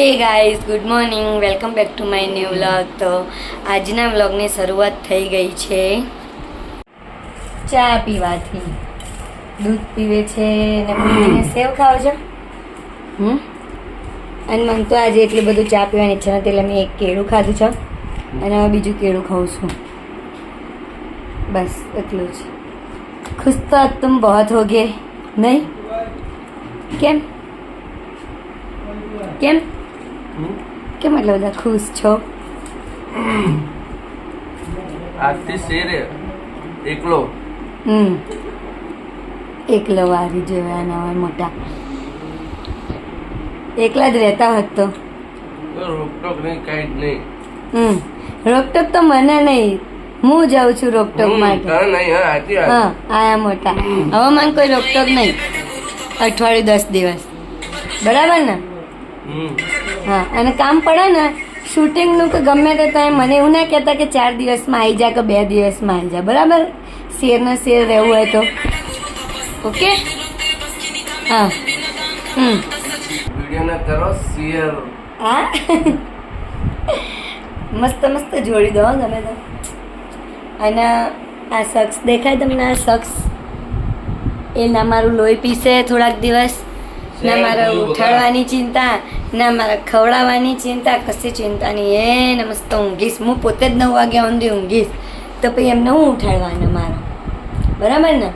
Hey guys good morning welcome back to my new vlog તો આજના વ્લોગની શરૂઆત થઈ ગઈ છે. ચા પીવાથી. દૂધ પીવે છે ને મમ્મીને સેવ ખાવ છો? હમ? અને મને તો આજે એટલી બધું ચા પીવાની ઈચ્છા નથી, એટલે મેં એક કેળું ખાધું છે. અને હવે બીજું કેળું ખાઉં છું. બસ, એટલું જ. ખુશ તો તુમ બહોત હોગે. નહીં? કેમ? કેમ? કેમ એટલા બધા ખુશ છો? આજથી શેર એકલો. હમ. એકલો વારી જેવા નવા મોટા. એકલા જ રહેતા હોત તો. રોકટોક નહીં કઈ જ નહીં. હમ. રોકટોક તો મને નહીં. હું જાઉં છું રોકટોક માટે. હા આયા મોટા. હવે મને કોઈ રોકટોક નહીં. અઠવાડિયું દસ દિવસ. બરાબર ને? હા અને કામ પડે ને શૂટિંગનું કે ગમે તે તો મને એવું ના કહેતા કે ચાર દિવસમાં આવી જા કે બે દિવસમાં આવી જા. બરાબર? શેરને શેર રહેવું હોય તો. ઓકે? હા. હમ. વિડીયોને કરો શેર. હા? મસ્ત મસ્ત જોડી દો ગમે તો. અને આ શખ્સ દેખાય તમને આ શખ્સ? એ ના મારું લોહી પીસે થોડાક દિવસ. ના મારા ઉઠાડવાની ચિંતા. ના, મારે ખવડાવવાની ચિંતા, કશી ચિંતા નહીં. એને મસ્ત ઊંઘીશ. હું પોતે જ નવ વાગ્યા ઊંધી ઊંઘીશ. તો પછી એમને હું ઉઠાડવાના મારો? બરાબર ને?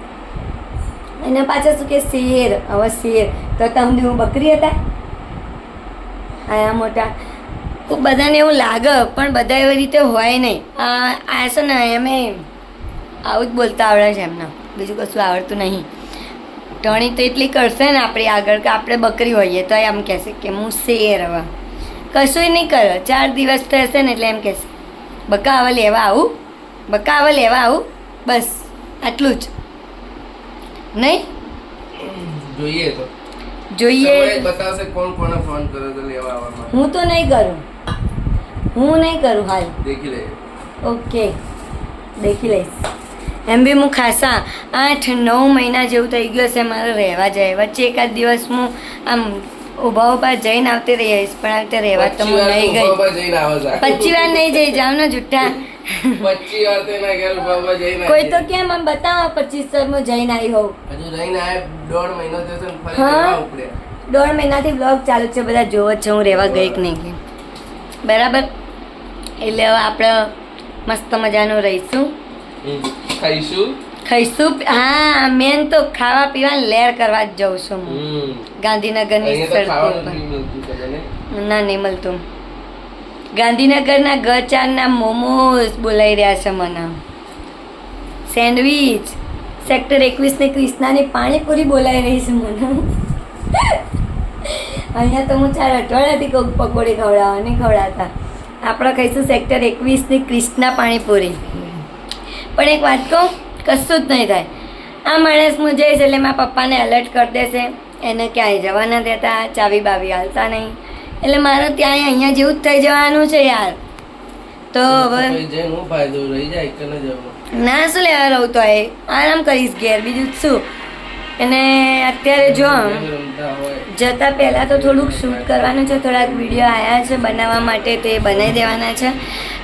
એને પાછા શું કે શેર? હવે શેર. તો તમને હું બકરી હતા? આયા મોટા. તો બધાને એવું લાગે, પણ બધા એવી રીતે હોય નહીં. આ છે ને, એમ આવું જ બોલતા આવડે છે એમને. બીજું કશું આવડતું નહીં. ટણી તો એટલી કરશે ને આપણી આગળ કે આપણે બકરી હોઈએ તો એમ કહેશે કે હું શેર હવે. કશું નહીં કરે. ચાર દિવસ થશે ને એટલે એમ કહેશે બકા હવે લેવા આવું બકા હવે લેવા આવું બસ આટલું જ. નહીં? જોઈએ તો. જોઈએ. બતાવશે કોણ કોને ફોન કરે તો લેવા આવવામાં હું તો નહીં કરું. હું નહીં કરું હાલ. દેખી લે. ઓકે. દેખી લઈશ. એમ બી હું ખાસા આઠ નવ મહિના જેવું થઈ ગયું છે મારે રહેવા જાય. વચ્ચે એકાદ દિવસ હું આમ ઊભા ઊભા જઈને આવતી રહી આવીશ પણ આવતી રહેવા તો હું નહીં ગઈ. ઊભા પચી વાર નહીં જઈ જાવ ને જુઠ્ઠા. ઊભા ઊભા કોઈ તો કેમ આમ બતાવો પચીસ સર હું જઈને આવી હોઉં. દોઢ મહિનો દોઢ મહિનાથી બ્લોગ ચાલુ છે બધા જોવો જ છે હું રહેવા ગઈ કે નહીં બરાબર? એટલે હવે આપણે મસ્ત મજાનું રહીશું. ખાઈશું? ખાઈશું. હા મેન તો ખાવા પીવા લેર કરવા જ જઉં છું હું. ગાંધીનગરની. ના નહીં મળતું. ગાંધીનગરના ગચારના મોમોસ બોલાઈ રહ્યા છે મને. સેન્ડવીચ. સેક્ટર એકવીસ ને ક્રિષ્નાની પાણીપુરી બોલાઈ રહી છે મને. અહીંયા તો હું ચાર અઠવાડિયાથી કોઈક પકોડી ખવડાવવા નહીં ખવડાવતા. આપણે ખાઈશું સેક્ટર એકવીસની ક્રિષ્ના પાણીપુરી. પણ એક વાત કહું કશું જ નહીં થાય. આ માણસ હું જઈશ એટલે મારા પપ્પાને એલર્ટ કરી દેશે. એને ક્યાંય જવા ન દેતા ચાવી બાવી હાલતા નહીં. એટલે મારે ત્યાં અહીંયા જેવું જ થઈ જવાનું છે યાર. તો હવે ન શું લેવા રહું તો એ? આરામ કરીશ ઘેર બીજું શું? અને અત્યારે જો જતા પહેલાં તો થોડુંક શૂટ કરવાનું છે થોડાક વીડિયો આવ્યા છે બનાવવા માટે તે બનાવી દેવાના છે.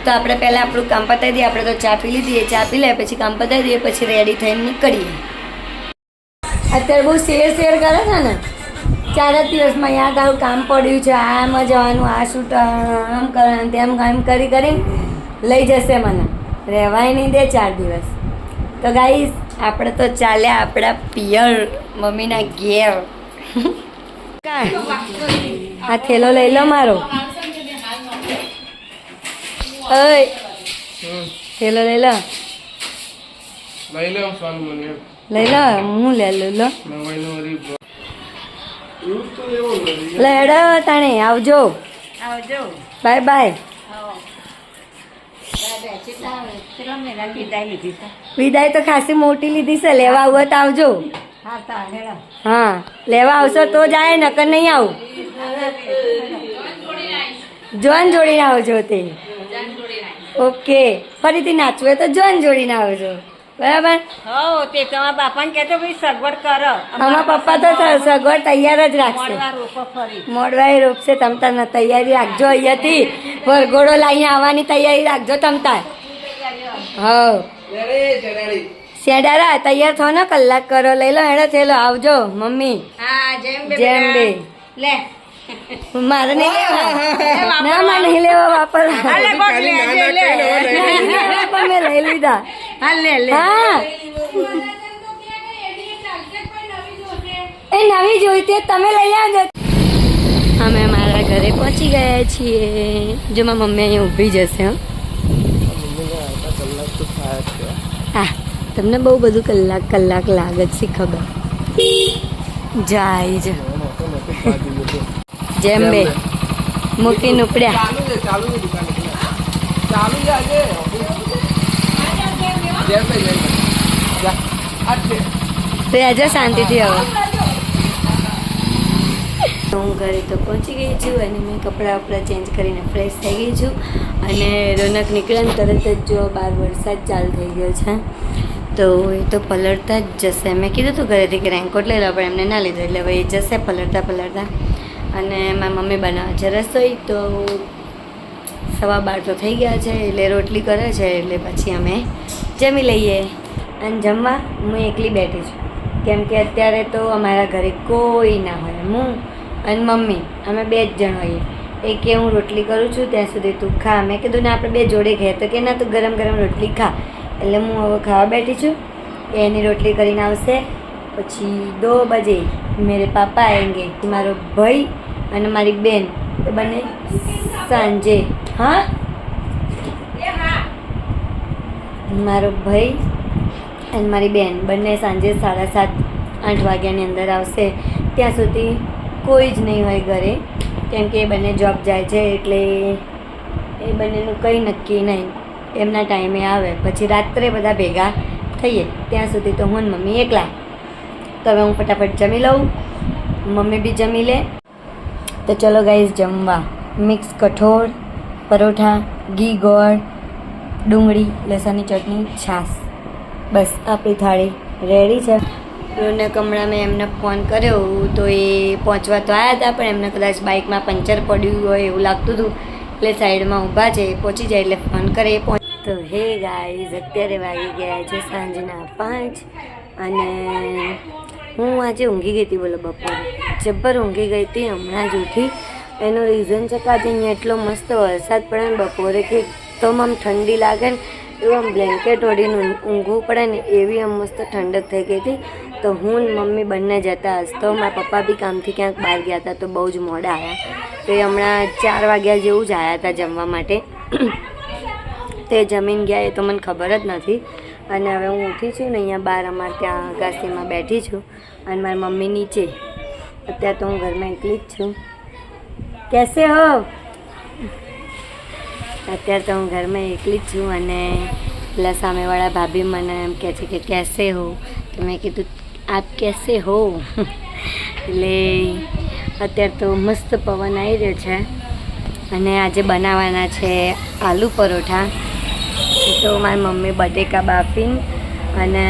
તો આપણે પહેલાં આપણું કામ પતાવી દઈએ. આપણે તો ચા પી લીધી ચા પી લે પછી કામ પતાવી દઈએ પછી રેડી થઈને નીકળીએ. અત્યારે બહુ શેર શેર કરે છે ને. ચાર જ દિવસમાં યાદ આવું કામ પડ્યું છે. આમાં જવાનું આ શૂટ આમ કરવાનું તેમ કામ કરી કરી લઈ જશે મને. રહેવાય નહીં દે ચાર દિવસ. તો ગાઈસ આપણે તો ચાલ્યા આપણા પિયર મમ્મીના ઘેર. આ થેલો લઈ લો મારો. ઓય. હેલો લઈ લો લઈ લે લઈ લો હું લે લઈ લો. લેડો તાણે આવજો. Bye bye. વિદાય તો ખાસી મોટી લીધી છે લેવા આવું તો આવજો. હા લેવા આવશો તો જાય નકર નહીં આવું. જોન જોડીને આવજો તે. ઓકે. ફરીથી નાચવું હોય તો જોન જોડીને આવજો. બરાબર? હો તે તમારા બાપાને કહેતો ભાઈ સગવડ કરો. અમારા પપ્પા તો સગવડ તૈયાર જ રાખશે. મોડવાય રોકો ફરી. મોડવાઈ રોપશે તમતા ને તૈયારી રાખજો અહીંયાથી. વરઘોડો લાઈને આવવાની તૈયારી રાખજો તમતા હવ. શેડારા તૈયાર થો ને કલાક કરો. લઈ લો હેડો થેલો આવજો મમ્મી. હા જેમ બે જેમ બે. લે. મારે નહીં લેવા. ના નહીં લેવા વાપર મેં લઈ લીધા. હા લે લે. હા. એ નવી જોઈતી તે તમે લઈ આવજો. અમે મારા ઘરે પહોંચી ગયા છીએ. જો મારી મમ્મી અહીંયા ઊભી જશે હં. કલાક તો થાય જ છે હા તમને બહુ બધું કલાક કલાક લાગે છે ખબર. જાય જ. જેમ બે. મૂકીને ઉપડ્યા. છે આજે. શાંતિથી હવે હું ઘરે તો પહોંચી ગઈ છું અને મેં કપડાં વપડાં ચેન્જ કરીને ફ્રેશ થઈ ગઈ છું. અને રોનક નીકળે તરત જ જો બાર વરસાદ ચાલુ થઈ ગયો છે. તો એ તો પલળતા જ જશે. મેં કીધું હતું ઘરેથી કે રેનકોટ લઈ લો પણ એમને ના લીધો. એટલે હવે એ જશે પલળતા પલળતા. અને મારી મમ્મી બનાવે છે રસોઈ તો સવા બાર તો થઈ ગયા છે, એટલે રોટલી કરે છે, એટલે પછી અમે જમી લઈએ. અને જમવા હું એકલી બેઠી છું. કેમ કે અત્યારે તો અમારા ઘરે કોઈ ના હોય. હું અને મમ્મી, અમે બે જ જણ હોઈએ. એ કે હું રોટલી કરું છું, ત્યાં સુધી તું ખા. મેં કીધું, ને, આપણે બે જોડે ખાઈએ. તો કે, ના, તું ગરમ ગરમ રોટલી ખા. એટલે હું હવે ખાવા બેઠી છું. એની રોટલી કરીને આવશે. પછી દો બજે મેરે પાપા આવેંગે મારો ભાઈ અને મારી બેન એ બંને સાંજે. હા? મારો ભાઈ અને મારી બેન બંને સાંજે સાડા સાત આઠ વાગ્યાની અંદર આવશે. ત્યાં સુધી કોઈ જ નહીં હોય ઘરે કેમ કે એ બંને જોબ જાય છે એટલે એ બંનેનું કંઈ નક્કી નહીં. એમના ટાઈમે આવે. પછી રાત્રે બધા ભેગા થઈએ. ત્યાં સુધી તો હું મમ્મી એકલા. તો હવે હું ફટાફટ જમી લઉં. મમ્મી બી જમી લે. તો ચલો ગાઈઝ જમવા. મિક્સ કઠોળ, પરોઠા, ઘી, ગોળ, ડુંગળી, લસણની ચટણી, છાશ. બસ, આપણી થાળી રેડી છે. ને કમળા મેં એમને ફોન કર્યો, તો એ પહોંચવા તો આવ્યા હતા પણ એમને કદાચ બાઇકમાં પંચર પડ્યું હોય એવું લાગતું હતું. એટલે સાઈડમાં ઊભા છે, પહોંચી જાય એટલે ફોન કરે તો હે ગાઈઝ અત્યારે વાગી ગયા છે સાંજના પાંચ અને હું આજે ઊંઘી ગઈ હતી બોલો બપોરે. જબ્બર ઊંઘી ગઈ હતી હમણાં જ ઉઠી. એનું રીઝન છે કે આજે અહીંયા એટલો મસ્ત વરસાદ પડે ને બપોરે કે એકદમ આમ ઠંડી લાગે ને એવું આમ બ્લેન્કેટ ઓઢીને ઊંઘ- ઊંઘવું પડે ને એવી આમ મસ્ત ઠંડક થઈ ગઈ હતી. તો હું મમ્મી બંને જતા હશ તો મારા પપ્પા બી કામથી ક્યાંક બહાર ગયા હતા તો બહુ જ મોડા આવ્યા તો એ હમણાં ચાર વાગ્યા જેવું જ આવ્યા હતા જમવા માટે. તે જમીન ગયા એ તો મને ખબર જ નથી. અને હવે હું ઉઠી છું ને અહીંયા બહાર અમારે ત્યાં અગાસીમાં બેઠી છું અને મારી મમ્મી નીચે. અત્યારે તો હું ઘરમાં એકલી જ છું. કેસે હો? અત્યારે તો હું ઘરમાં એકલી જ છું અને પેલા સામેવાળા ભાભી મને એમ કહે છે કે કેસે હો? તો મેં કીધું, આપ કેસે હો? એટલે અત્યારે તો મસ્ત પવન આવી રહ્યો છે. અને આજે બનાવવાના છે આલુ પરોઠા. તો મારી મમ્મી બટેકા બાફીને અને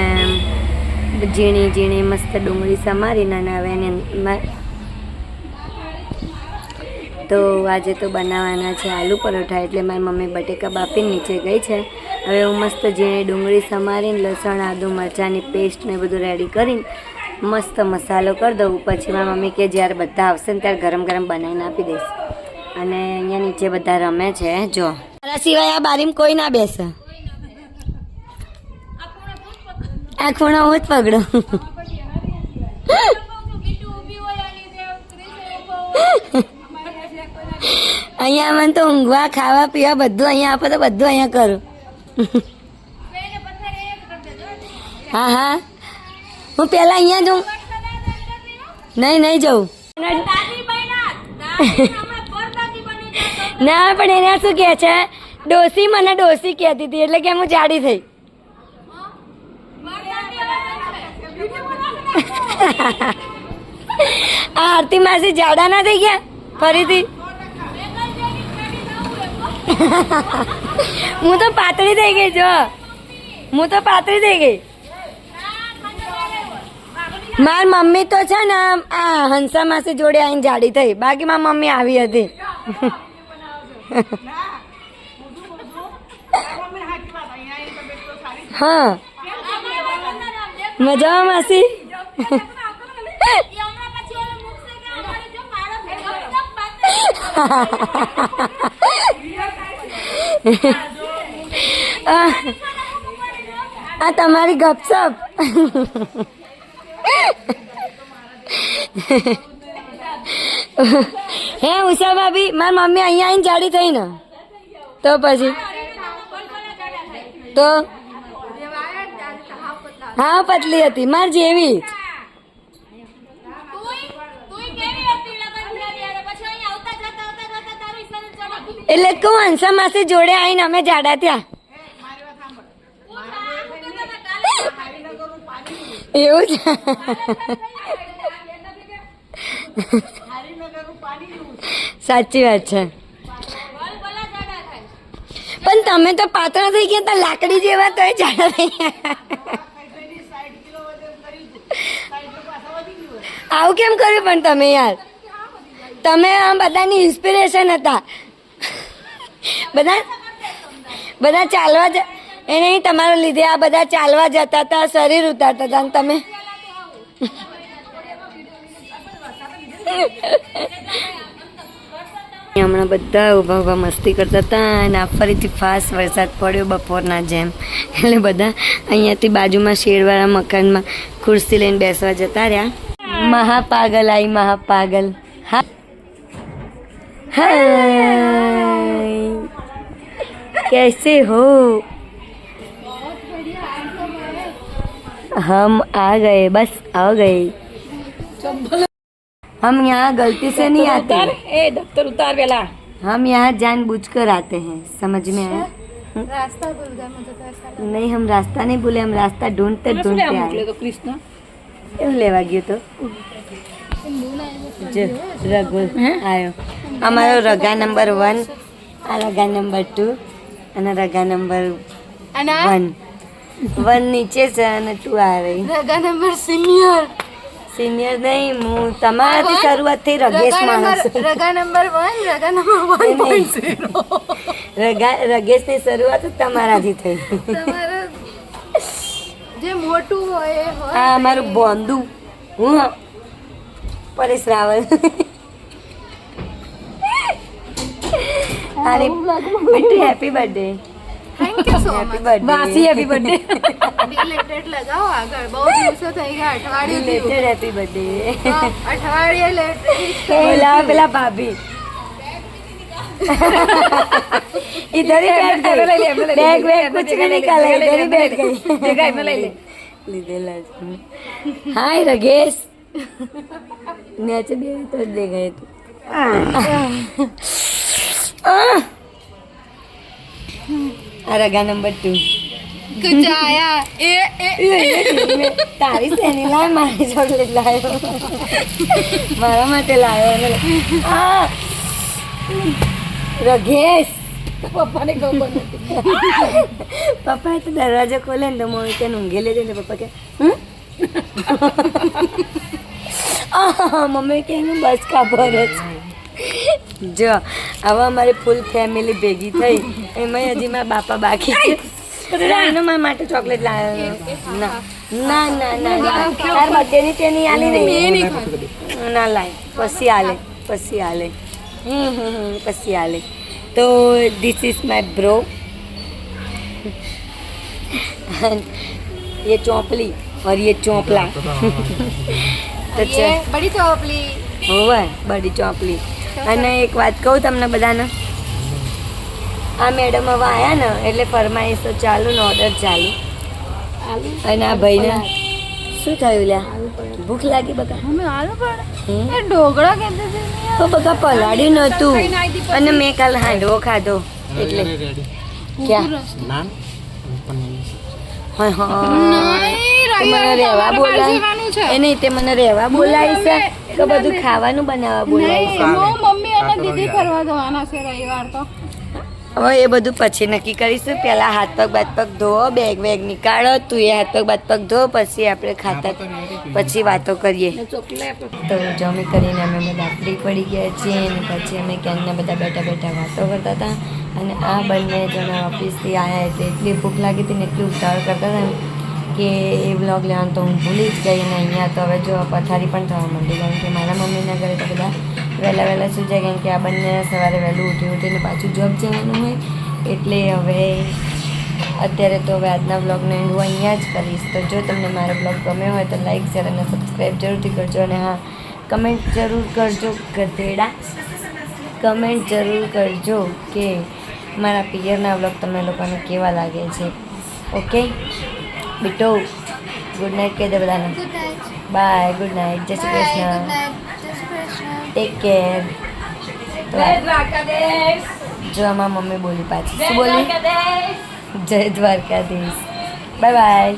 ઝીણી ઝીણી મસ્ત ડુંગળી સમારીને અને હવે એની તો આજે તો બનાવવાના છે આલુ પરોઠા એટલે મારી મમ્મી બટેકા બાફીને નીચે ગઈ છે. હવે હું મસ્ત ઝીણી ડુંગળી સમારીને, લસણ, આદુ, મરચાંની પેસ્ટ ને બધું રેડી કરીને મસ્ત મસાલો કરી દઉં. પછી મારી મમ્મી કે જ્યારે બધા આવશે ને ત્યારે ગરમ ગરમ બનાવીને આપી દઈશ. અને અહીંયા નીચે બધા રમે છે, જો. મારા સિવાય આ બારીમાં કોઈ ના બેસે. આ ખૂણો હું જ પકડો. અહીંયા મને તો ઊંઘવા ખાવા પીવા બધું અહીંયા આપો તો બધું અહીંયા કરું. હા હા. હું પહેલા અહીંયા જઉં નહીં નહીં જઉં ના પણ એને શું કહે છે? ડોસી મને ડોસી કહેતી હતી એટલે કે હું જાડી થઈ. આરતી માસી જાડા ના થઈ ગયા? ફરીથી? હું તો પાતળી થઈ ગઈ જો. હું તો પાતળી થઈ ગઈ. માર મમ્મી તો છે ને આ હંસા માસી જોડે આવીને જાડી થઈ. બાકી મારી મમ્મી આવી હતી. હા. મજામાં, માસી? આ તમારી ગપસપ. હે ઉષા ભાભી મારી મમ્મી અહીંયા આવીને જાડી થઈ ને તો પછી? તો હા પતલી હતી. માર જેવી. એટલે કહું હંસા માસી જોડે આવીને અમે જાડા ત્યાં એવું છે. સાચી વાત છે. પણ તમે તો પાતળા થઈ ગયા તા લાકડી જેવા તો જાડા થઈ ગયા. આવું કેમ કર્યું પણ તમે યાર? તમે આમ બધાની ઇન્સ્પિરેશન હતા. બધા બધા ચાલવા જ એને તમારા લીધે આ બધા ચાલવા જતા હતા, શરીર ઉતારતા હતા તમે હમણાં બધા ઊભા ઊભા મસ્તી કરતા હતા, અને આ ફરીથી ફાસ્ટ વરસાદ પડ્યો બપોરના જેમ. એટલે બધા અહીંયાથી બાજુમાં શેરવાળા મકાનમાં ખુરશી લઈને બેસવા જતા રહ્યા. महापागल। आई महापागल हाय। कैसे हो? हम आ गए बस आ गए। हम यहाँ गलती से नहीं आते। ए दफ्तर उतार वेला हम यहाँ जानबूझकर आते हैं समझ में आया? अच्छा, रास्ता भूल तो नहीं हम रास्ता नहीं भूले हम रास्ता ढूंढते ढूंढते आए। तो कृष्णा। એવું લેવા ગયું તો? જો રઘુ આવ્યો અમારો રગા નંબર વન આ રગા નંબર ટુ અને રગા નંબર વન વન નીચે છે અને ટુ આવે રગા નંબર સિનિયર સિનિયર નહીં હું તમારાથી શરૂઆત થઈ રગેશ માણસ Raga number one Raga number one Raga રગેશની શરૂઆત તમારાથી થઈ. જે મોટું હોય આ મારું બોંદુ. હું પરેશ રાવલ. અરે બેટી happy birthday thank you so happy birthday બહુ થઈ ગયા અઠવાડિયું રિલેટેડ હેપી બર્થડે અઠવાડિયે લેટ પેલા ભાભી. इधर ही बैठ एमने ले लिया, एमने ले गई लिया, बैग वैग एमने कुछ जगह नहीं ले लिया, निकाला जगह ले इधर ही लिया, बैठ गई जगह एमने ले ले લીધેલા છે હાય રગેશ નેચે બે તો જ દે ગયે તું આ રગા નંબર ટુ कुछ आया ए ए તારી શેની લાય મારી ચોકલેટ લાયો મારા માટે લાયો અને આ રગેશ પપ્પાને ખબર પપ્પાએ પપ્પા તો દરવાજો ખોલે ને તો મમ્મી કે ઊંઘે લેજો ને પપ્પા કે મમ્મી કે "હું બસ ખબર જ જો હવે અમારી ફૂલ ફેમિલી ભેગી થઈ એમાં હજી મારા બાપા બાકી છે એનો મારા માટે ચોકલેટ લાવ્યો ના ના ના ના ના તાર બર્થડેની તેની આલી નહીં ના લાય પછી આલે પછી આલે હમ હમ હમ, પછી આલે તો दिस इज माय ब्रो ये चौपली और ये चौपला તો ये बड़ी चौपली હોવે બડી ચોપલી અને એક વાત કહું તમને બધાને આ મેડમ હવે આયા ને એટલે ફરમાઈશ તો ચાલુ ને ઓર્ડર ચાલુ અને આ ભાઈને શું થયું લ્યા? ભૂખ લાગી બકા. મમ્મી હાલો પણ. એ ઢોકળા કેમ છે તો બકા પલાડ્યું નહોતું. અને મેં કાલ હાંડવો ખાધો. એટલે. ક્યાં? નાન મને રહેવા બોલાય. એ નહીં તે મને રહેવા બોલાય છે. તો બધું ખાવાનું બનાવવા બોલાય છે. મમ્મી અને દીદી ફરવા જવાના છે રવિવાર તો. હવે એ બધું પછી નક્કી કરીશું. પહેલાં હાથ પગ બાદ પગ ધોવો બેગ વેગ નીકાળો તું એ હાથ પગ બાદ પગ ધો પછી આપણે ખાતા પછી વાતો કરીએ. તો જમી કરીને અમે બધા ફ્રી પડી ગયા છીએ અને પછી અમે ક્યાંકના બધા બેઠા બેઠા વાતો કરતા હતા. અને આ બંને જણા ઓફિસથી આવ્યા એટલે એટલી ભૂખ લાગી હતી ને એટલી ઉતાવળ કરતા હતા કે એ બ્લોગ લેવાનું તો હું ભૂલી જ ગઈ અને અહીંયા તો હવે જો પથારી પણ થવા માંડી કારણ કે મારા મમ્મીના ઘરે તો બધા વહેલા વહેલા સુઈ જાય કારણ કે આ બંને સવારે વહેલું ઉઠી ઉઠીને પાછું જોબ જવાનું હોય એટલે હવે અત્યારે તો હવે આજના બ્લોગને એન્ડ હું અહીંયા જ કરીશ. તો જો તમને મારો બ્લોગ ગમ્યો હોય તો લાઈક શેર અને સબસ્ક્રાઈબ જરૂરથી કરજો અને હા કમેન્ટ જરૂર કરજો ગધેડા. કમેન્ટ જરૂર કરજો કે મારા પિયરના બ્લોગ તમને લોકોને કેવા લાગે છે. ઓકે બીટો ગુડ નાઇટ કહી દે બધાને. બાય ગુડ નાઇટ જય શ્રી કૃષ્ણ. ટેક કેર તો જય દ્વારકાધીશ. જો આમાં મમ્મી બોલી પાછી. શું બોલી? જય દ્વારકાધીશ. Bye bye